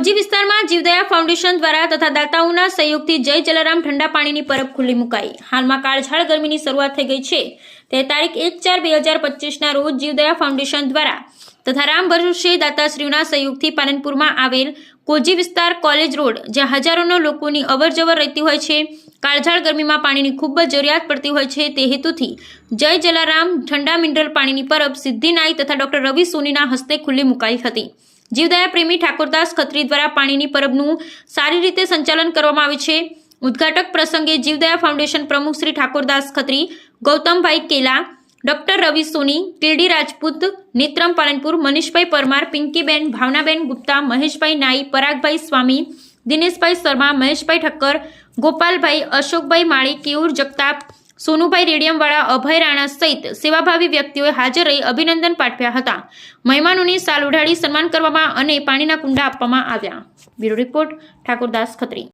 ભુજી વિસ્તારમાં જીવદયા ફાઉન્ડેશન દ્વારા તથા દાતાઓના સહયોગથી જય જલારામ ઠંડા પાણીની પરબ ખુલ્લી મુકાઈ. હાલમાં કાળઝાળ ગરમીની શરૂઆત થઈ ગઈ છે. તે તારીખ એક ચાર બે હજાર પચીસના રોજ જીવદયા ફાઉન્ડેશન દ્વારા તથા રામ ભરોસે દાતાશ્રીઓના સહયોગથી પાલનપુરમાં આવેલ કોજી વિસ્તાર કોલેજ રોડ, જ્યાં હજારોનો લોકોની અવરજવર રહેતી હોય છે, કાળઝાળ ગરમીમાં પાણીની ખૂબ જ જરૂરિયાત પડતી હોય છે તે હેતુથી જય જલારામ ઠંડા મિનરલ પાણીની પરબ સિદ્ધિનાઈ તથા ડોક્ટર રવિ સોનીના હસ્તે ખુલ્લી મુકાઈ હતી. જીવદયા પ્રેમી ઠાકોરદાસ ખત્રી દ્વારા પાણીની પરબનું સારી રીતે સંચાલન કરવામાં આવે છે. ઉદ્ઘાટક પ્રસંગે જીવદયા ફાઉન્ડેશન પ્રમુખ શ્રી ઠાકોરદાસ ખત્રી, ગૌતમભાઈ કેલા, ડોક્ટર રવિ સોની કેડી રાજપૂત, નેત્રમ પાલનપુર, મનીષભાઈ પરમાર, પિંકીબેન, ભાવનાબેન ગુપ્તા, મહેશભાઈ નાઈ, પરાગભાઈ સ્વામી, દિનેશભાઈ શર્મા, મહેશભાઈ ઠક્કર, ગોપાલભાઈ અશોકભાઈ માળી કેયુર જગતાપ સોનુભાઈ રેડિયમવાળા અભય રાણા સહિત સેવાભાવી વ્યક્તિઓએ હાજર રહી અભિનંદન પાઠવ્યા હતા. મહેમાનોને સાલ ઉઢાડી સન્માન કરવામાં અને પાણીના કુંડા આપવામાં આવ્યા. Bureau report Thakordas Khatri.